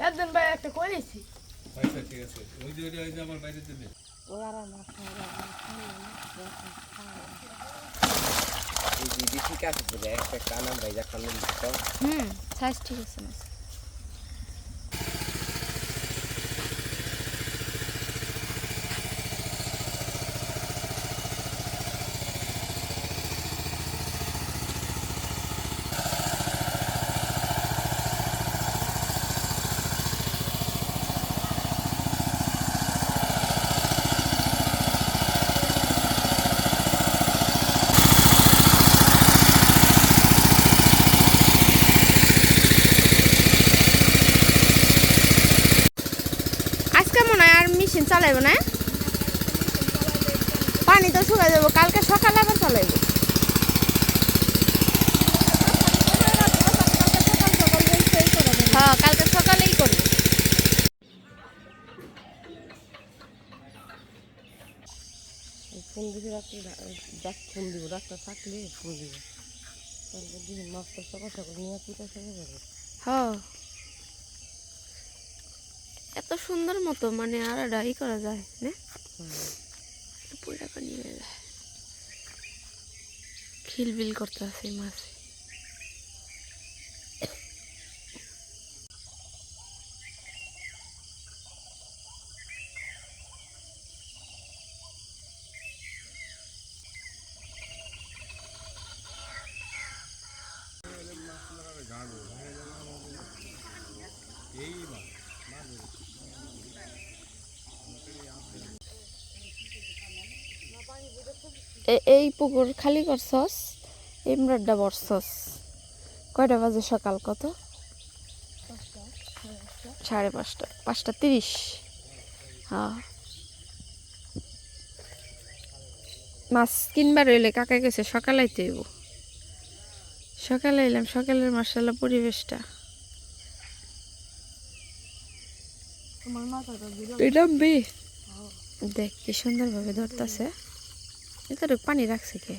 একদিন ভাই একটা করেছি। আচ্ছা ঠিক আছে ওই যে ওই যে- আমার বাইরে দিদি ঠিক আছে একটা কানা ভাই যা হুম সাইজ ঠিক আছে মাছ আজকে মনে হয় আর মেশিন চালাইব না? পানি তো শুকাই যাব কালকে সকালে আবার চালাইব। হ্যাঁ কালকে সকালেই করব। ফোন দিবি রাত্রে ফোন দিব ডাক্তার থাকলে ফোন দিব। তারপর দিবি সকাল সকাল নিয়ে হ্যাঁ। এত সুন্দর মতো মানে আর ডাই করা যায় না? পুরো নিয়ে যায়। খিলবিল করতে আছে মাছ। এই পুকুর খালি করছস এই মুরাড্ডা বরছস কয়টা বাজে সকাল কত? সাড়ে পাঁচটা পাঁচটা তিরিশ। হ্যাঁ। মাছ কিনবার রইলে কাকা গেছে সকালে হইব। সকালে এলাম সকালের মার্শাল্লাহ পরিবেশটা। এটা দেখ কি সুন্দরভাবে ধরতেছে। এটা পানি রাখছে কে?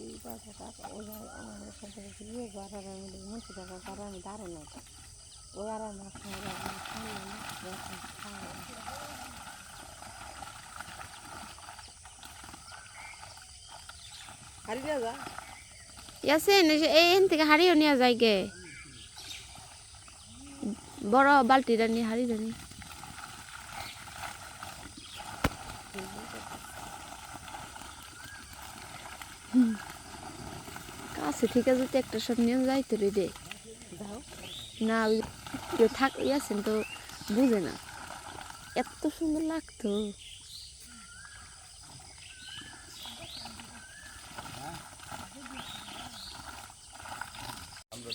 এই পাশে টাকা ওই আমাদের সাথে দিয়ে বাড়ার আমি মুখে টাকা কারণ আমি দাঁড়ানো না ওই আর মাছ মারা খাই না খাওয়া হারিয়ে যা ইয়াসিন এইখান থেকে হারিয়েও নেওয়া যায় গে বড় বালতিটা নিয়ে হারিয়ে জানি কাছে থেকে যদি একটা সব নিয়ে যাইতে রে দে। না ওই কেউ থাক ইয়াসিন তো বুঝে না। এত সুন্দর লাগতো।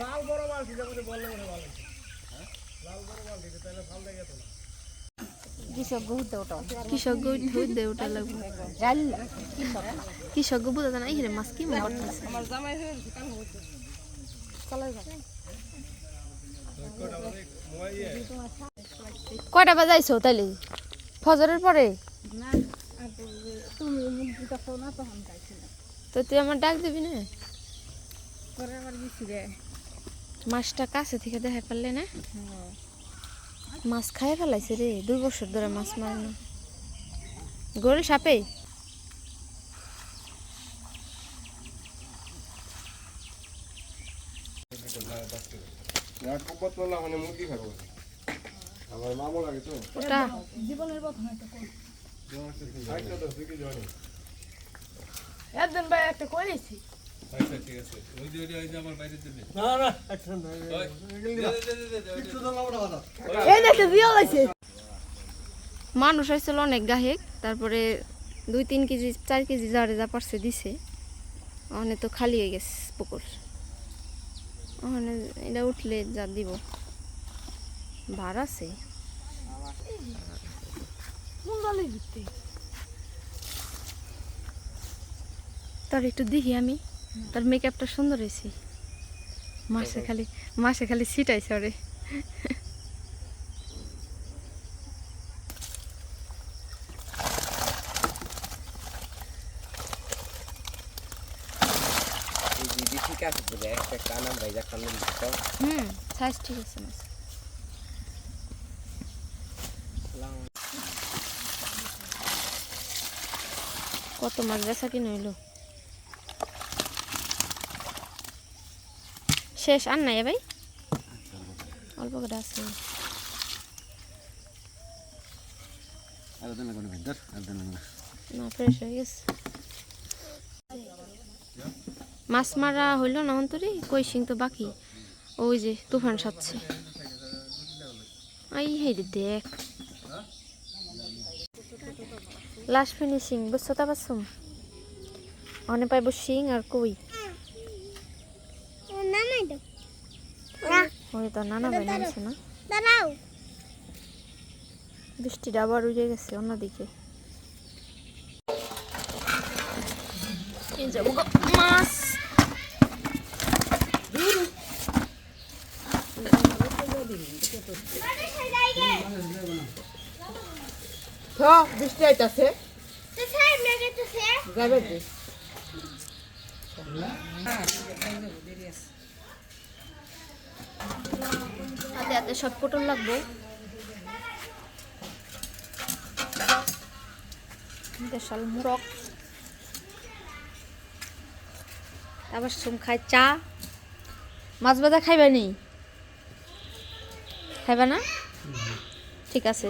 লাল বড় মাছ দিতে বললে মনে ভালো লাল বড় মাছ তাহলে তো কৃষক কৃষক ধুই দে ওটা কৃষক বুঝে না? এখানে মাছ কি হয়ে কয়টা বাজাইছো তাইলে? ফজরের পরে? না আর তো তুই আমার ডাক দিবি না? মাছটা কাছে থেকে দেখাই পারলে না? মাছ খাই ফেলাইছে রে, দুই বছর ধরে মাছ মারে না। গরু সাপে? একদিন ভাই একটা করেছি। আচ্ছা ঠিক আছে ওই যে ওই যে- আমার বাইরে দিলে না না action না, ওই, এগুলি দে, না। দে, দে, দে, দে, ওই যে- কিচ্ছু তো না, ওটা এই দেখে বিয়ে হয়েছে মানুষ হয়েছিল অনেক গাহেক তারপরে দুই তিন কেজি চার কেজি যারে যা পারছে দিছে ওখানে তো খালি হয়ে গেছে পুকুর ওখানে এটা উঠলে যা দিব ভার আছে তার একটু দেখি আমি তার মেকআপটা সুন্দর হয়েছে। মাসে খালি মাসে খালি ছিটাইছে ওরে। হুম সাইজ ঠিক আছে মাছ কত মাছ বেচা কিনে হইল? শেষ আর নাই ভাই? অল্প করে আছে। না ফ্রেশ হয়ে গেছে। মাছ মারা হইল না অন্তরে কই সিং তো বাকি? ওই যে তুফান সাচ্ছে আই হেই রে দেখ। লাস্ট ফিনিশিং বুঝছ তা পারছ অনে পাইব শিং আর কই? ওই তো নানা ভাই নামছে না। দাঁড়াও। বৃষ্টিটা আবার উড়ে গেছে অন্যদিকে। মাছ। বৃষ্টি আইতাছে। যাবে হাতে হাতে সব পটল লাগবে। দেশাল মুরক আবার সুম খাই চা। মাছ ভাজা খাইবা নি? খাইবা না? ঠিক আছে।